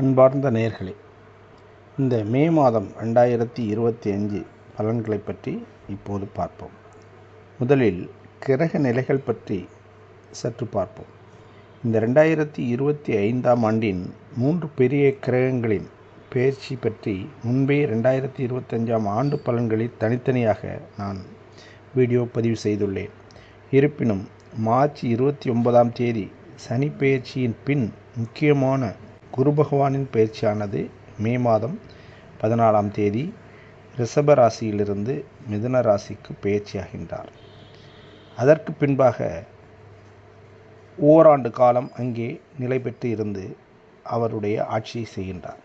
அன்பார்ந்த நேர்களே இந்த மே மாதம் ரெண்டாயிரத்தி இருபத்தி அஞ்சு பலன்களை பற்றி இப்போது பார்ப்போம். முதலில் கிரக நிலைகள் பற்றி சற்று பார்ப்போம். இந்த ரெண்டாயிரத்தி இருபத்தி ஐந்தாம் ஆண்டின் மூன்று பெரிய கிரகங்களின் பெயர்ச்சி பற்றி முன்பே ரெண்டாயிரத்தி இருபத்தஞ்சாம் ஆண்டு பலன்களில் தனித்தனியாக நான் வீடியோ பதிவு செய்துள்ளேன். இருப்பினும் மார்ச் இருபத்தி ஒன்பதாம் தேதி சனி பெயர்ச்சியின் பின் முக்கியமான குரு பகவானின் பயிற்சியானது மே மாதம் பதினாலாம் தேதி ரிஷப ராசியிலிருந்து மிதுன ராசிக்கு பயிற்சியாகின்றார் அதற்கு பின்பாக ஓராண்டு காலம் அங்கே நிலை பெற்று இருந்து அவருடைய ஆட்சியை செய்கின்றார்.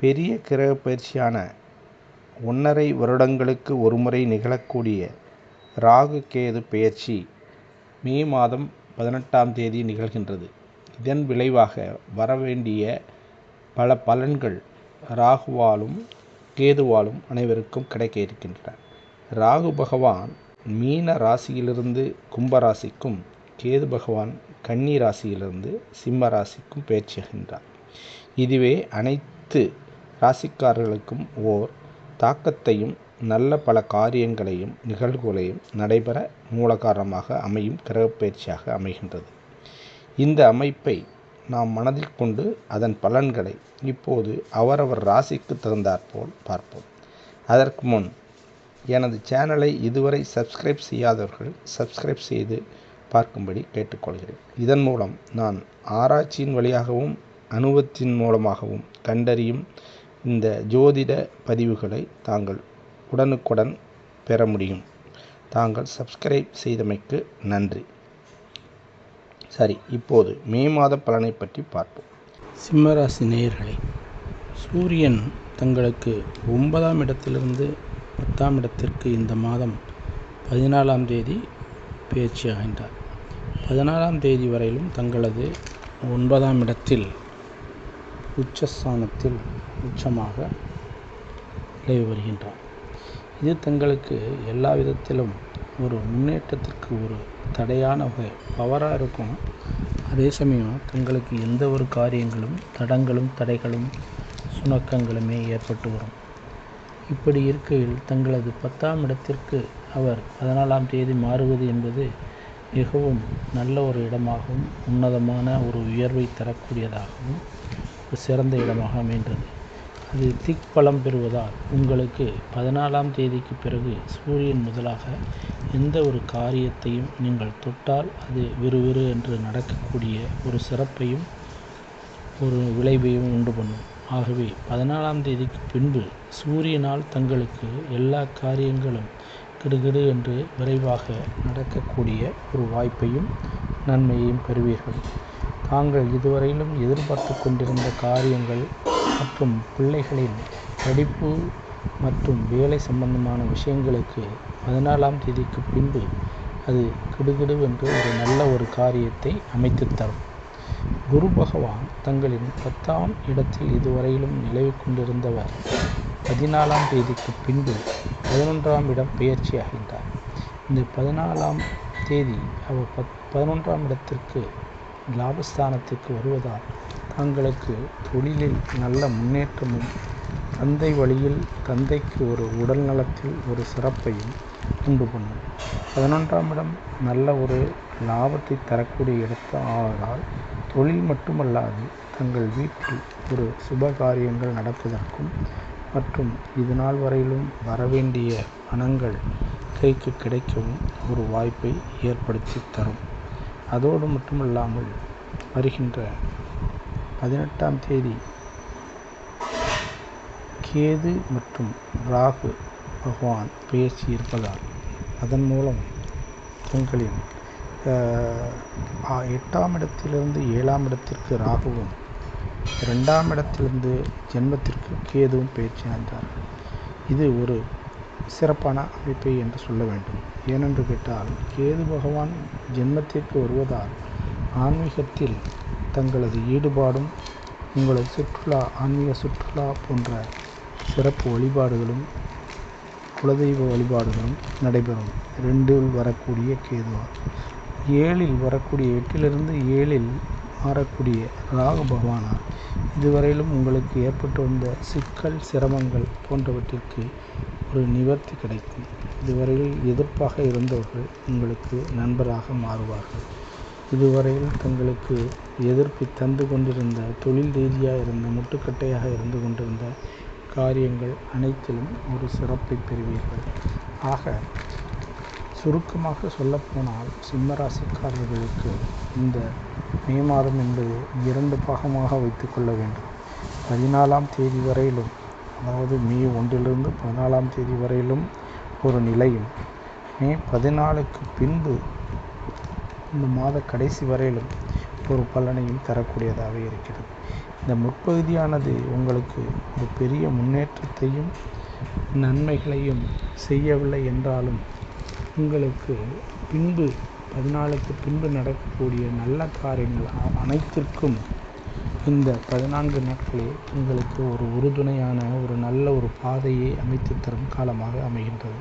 பெரிய கிரக பயிற்சியான ஒன்றரை வருடங்களுக்கு ஒருமுறை நிகழக்கூடிய ராகு கேது பெயர்ச்சி மே மாதம் பதினெட்டாம் தேதி நிகழ்கின்றது. இதன் விளைவாக வரவேண்டிய பல பலன்கள் ராகுவாலும் கேதுவாலும் அனைவருக்கும் கிடைக்க இருக்கின்றன ராகு பகவான் மீன ராசியிலிருந்து கும்பராசிக்கும் கேது பகவான் கன்னி ராசியிலிருந்து சிம்ம ராசிக்கும் பயிற்சியாகின்றார் இதுவே அனைத்து ராசிக்காரர்களுக்கும் ஓர் தாக்கத்தையும் நல்ல பல காரியங்களையும் நிகழ்வுகளையும் நடைபெற மூல காரணமாக அமையும் கிரகப்பயிற்சியாக அமைகின்றது. இந்த அமைப்பை நாம் மனதில் கொண்டு அதன் பலன்களை இப்போது அவரவர் ராசிக்கு தகுந்தாற்போல் பார்ப்போம். அதற்கு முன் எனது சேனலை இதுவரை சப்ஸ்கிரைப் செய்யாதவர்கள் சப்ஸ்கிரைப் செய்து பார்க்கும்படி கேட்டுக்கொள்கிறேன். இதன் மூலம் நான் ஆராய்ச்சியின் வழியாகவும் அனுபவத்தின் மூலமாகவும் கண்டறியும் இந்த ஜோதிட பதிவுகளை தாங்கள் உடனுக்குடன் பெற முடியும். தாங்கள் சப்ஸ்கிரைப் செய்தமைக்கு நன்றி. சரி இப்போது மே மாத பலனை பற்றி பார்ப்போம். சிம்மராசி நேயர்களே சூரியன் தங்களுக்கு ஒன்பதாம் இடத்திலிருந்து பத்தாம் இடத்திற்கு இந்த மாதம் பதினாலாம் தேதி பேச்சு பயிற்சியாகின்றார் பதினாலாம் தேதி வரையிலும் தங்களது ஒன்பதாம் இடத்தில் உச்சஸ்தானத்தில் உச்சமாக நிலவி வருகின்றார். இது தங்களுக்கு எல்லா விதத்திலும் ஒரு முன்னேற்றத்திற்கு ஒரு தடையான வகை பவராக இருக்கும். அதே சமயம் தங்களுக்கு எந்த ஒரு காரியங்களும் தடங்களும் தடைகளும் சுணக்கங்களுமே ஏற்பட்டு வரும். இப்படி இருக்கையில் தங்களது பத்தாம் இடத்திற்கு அவர் பதினாலாம் தேதி மாறுவது என்பது மிகவும் நல்ல ஒரு இடமாகவும் உன்னதமான ஒரு உயர்வை தரக்கூடியதாகவும் ஒரு சிறந்த இடமாக அமைந்தது. அது திக் பலம் பெறுவதால் உங்களுக்கு பதினாலாம் தேதிக்கு பிறகு சூரியன் முதலாக எந்த ஒரு காரியத்தையும் நீங்கள் தொட்டால் அது விறுவிறு என்று நடக்கக்கூடிய ஒரு சிறப்பையும் ஒரு விளைவையும் உண்டு பண்ணும். ஆகவே பதினாலாம் தேதிக்கு பின்பு சூரியனால் தங்களுக்கு எல்லா காரியங்களும் கிடுகிடு என்று விரைவாக நடக்கக்கூடிய ஒரு வாய்ப்பையும் நன்மையையும் பெறுவீர்கள். தாங்கள் இதுவரையிலும் எதிர்பார்த்து கொண்டிருந்த காரியங்கள் மற்றும் பிள்ளைகளின் படிப்பு மற்றும் வேலை சம்பந்தமான விஷயங்களுக்கு பதினாலாம் தேதிக்கு பின்பு அது கிடுகிடுவென்று ஒரு நல்ல ஒரு காரியத்தை அமைத்து தரும். குரு பகவான் தங்களின் பத்தாம் இடத்தில் இதுவரையிலும் நிலவி கொண்டிருந்தவர். பதினாலாம் தேதிக்கு பின்பு பதினொன்றாம் இடம் பெயர்ச்சியாகின்றார் இந்த பதினாலாம் தேதி அவர் பத் பதினொன்றாம் இடத்திற்கு லாபஸ்தானத்திற்கு வருவதால் தங்களுக்கு தொழிலில் நல்ல முன்னேற்றமும் தந்தை வழியில் தந்தைக்கு ஒரு உடல் நலத்தில் ஒரு சிறப்பையும் உண்டு பண்ணும். பதினொன்றாம் இடம் நல்ல ஒரு லாபத்தை தரக்கூடிய இடத்து ஆவதால் தொழில் மட்டுமல்லாது தங்கள் வீட்டில் ஒரு சுப காரியங்கள் நடப்பதற்கும் மற்றும் இது நாள் வரையிலும் வரவேண்டிய பணங்கள் கைக்கு கிடைக்கவும் ஒரு வாய்ப்பை ஏற்படுத்தி தரும். அதோடு மட்டுமல்லாமல் வருகின்ற பதினெட்டாம் தேதி கேது மற்றும் ராகு பகவான் பேசி இருப்பதால் அதன் மூலம் உங்களின் எட்டாம் இடத்திலிருந்து ஏழாம் இடத்திற்கு ராகுவும் ரெண்டாம் இடத்திலிருந்து ஜென்மத்திற்கு கேதுவும் பயிற்சி அடைந்தார் இது ஒரு சிறப்பான அமைப்பை என்று சொல்ல வேண்டும். ஏனென்று கேட்டால் கேது பகவான் ஜென்மத்திற்கு வருவதால் ஆன்மீகத்தில் தங்களது ஈடுபாடும் உங்களது சுற்றுலா ஆன்மீக சுற்றுலா போன்ற சிறப்பு வழிபாடுகளும் குலதெய்வ வழிபாடுகளும் நடைபெறும். ரெண்டில் வரக்கூடிய கேதுவா ஏழில் வரக்கூடிய எட்டிலிருந்து ஏழில் மாறக்கூடிய ராகு பகவானார். இதுவரையிலும் உங்களுக்கு ஏற்பட்டு வந்த சிக்கல் சிரமங்கள் போன்றவற்றிற்கு ஒரு நிவர்த்தி கிடைக்கும். இதுவரையில் எதிர்ப்பாக இருந்தவர்கள் உங்களுக்கு நண்பராக மாறுவார்கள். இதுவரையில் தங்களுக்கு எதிர்ப்பு தந்து கொண்டிருந்த தொழில் ரீதியாக இருந்த முட்டுக்கட்டையாக இருந்து கொண்டிருந்த காரியங்கள் அனைத்திலும் ஒரு சிறப்பை பெறுவீர்கள். ஆக சுருக்கமாக சொல்லப்போனால் சிம்மராசிக்காரர்களுக்கு இந்த மே மாதம் என்பது இரண்டு பாகமாக வைத்துக்கொள்ள வேண்டும். பதினாலாம் தேதி வரையிலும் அதாவது மே ஒன்றிலிருந்து பதினாலாம் தேதி வரையிலும் ஒரு நிலையும் மே பதினாலுக்கு பின்பு இந்த மாத கடைசி வரையிலும் ஒரு பலனையும் தரக்கூடியதாக இருக்கிறது. இந்த முற்பகுதியானது உங்களுக்கு ஒரு பெரிய முன்னேற்றத்தையும் நன்மைகளையும் செய்யவில்லை என்றாலும் உங்களுக்கு பின்பு பதினாலுக்கு பின்பு நடக்கக்கூடிய நல்ல காரியங்கள் அனைத்திற்கும் இந்த பதினான்கு நாட்களே உங்களுக்கு ஒரு உறுதுணையான ஒரு நல்ல ஒரு பாதையை அமைத்து தரும் காலமாக அமைகின்றது.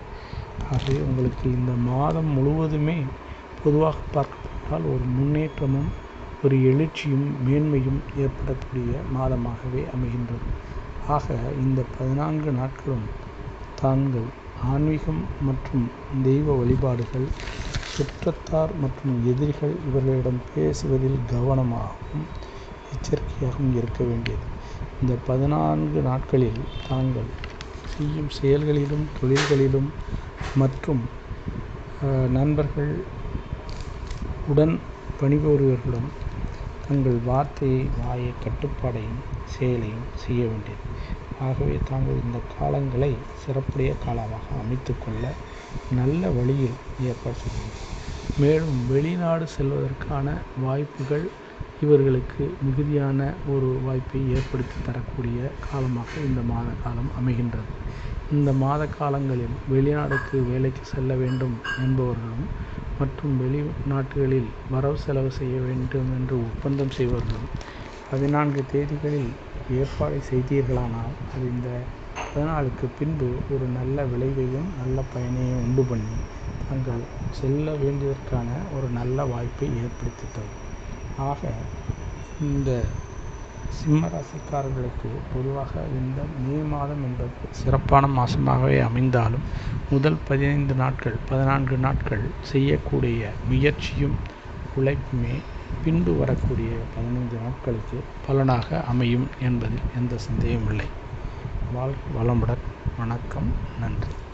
ஆகவே உங்களுக்கு இந்த மாதம் முழுவதுமே பொதுவாக பார்க்கப்பட்டால் ஒரு முன்னேற்றமும் ஒரு எழுச்சியும் மேன்மையும் ஏற்படக்கூடிய மாதமாகவே அமைகின்றது. ஆக இந்த பதினான்கு நாட்களும் தாங்கள் ஆன்மீகம் மற்றும் தெய்வ வழிபாடுகள் சுற்றத்தார் மற்றும் எதிரிகள் இவர்களிடம் பேசுவதில் கவனமாகவும் எச்சரிக்கையாகவும் இருக்க வேண்டியது. இந்த பதினான்கு நாட்களில் தாங்கள் செய்யும் செயல்களிலும் தொழில்களிலும் மற்றும் நண்பர்கள் உடன் பணிபுரிபவர்களுடன் தங்கள் வார்த்தையை வாயை கட்டுப்பாடையும் செயலையும் செய்ய வேண்டியது ஆகவே தாங்கள் இந்த காலங்களை சிறப்புடைய காலமாக அமைத்துக்கொள்ள நல்ல வழியில் ஏற்பாடு செய்ய வேண்டும். மேலும் வெளிநாடு செல்வதற்கான வாய்ப்புகள் இவர்களுக்கு மிகுதியான ஒரு வாய்ப்பை ஏற்படுத்தி தரக்கூடிய காலமாக இந்த மாத காலம் அமைகின்றது. இந்த மாத காலங்களில் வெளிநாடுக்கு வேலைக்கு செல்ல வேண்டும் என்பவர்களும் மற்றும் வெளிநாட்டுகளில் வரவு செலவு செய்ய வேண்டும் என்று ஒப்பந்தம் செய்வர்களும் பதினான்கு தேதிகளில் ஏற்பாடு செய்தீர்களானால் அது இந்த பதினாலுக்கு பின்பு ஒரு நல்ல விளைவையும் நல்ல பயனையும் உண்டு பண்ணி தங்கள் செல்ல வேண்டியதற்கான ஒரு நல்ல வாய்ப்பை ஏற்படுத்தி தரும். ஆக இந்த சிம்மராசிக்காரர்களுக்கு பொதுவாக இந்த மே மாதம் என்பது சிறப்பான மாதமாகவே அமைந்தாலும் முதல் பதினைந்து நாட்கள் பதினான்கு நாட்கள் செய்யக்கூடிய முயற்சியும் உழைப்புமே பின்பு வரக்கூடிய பதினைந்து நாட்களுக்கு பலனாக அமையும் என்பதில் எந்த சந்தேகமில்லை வாழ்க வளமுடன். வணக்கம். நன்றி.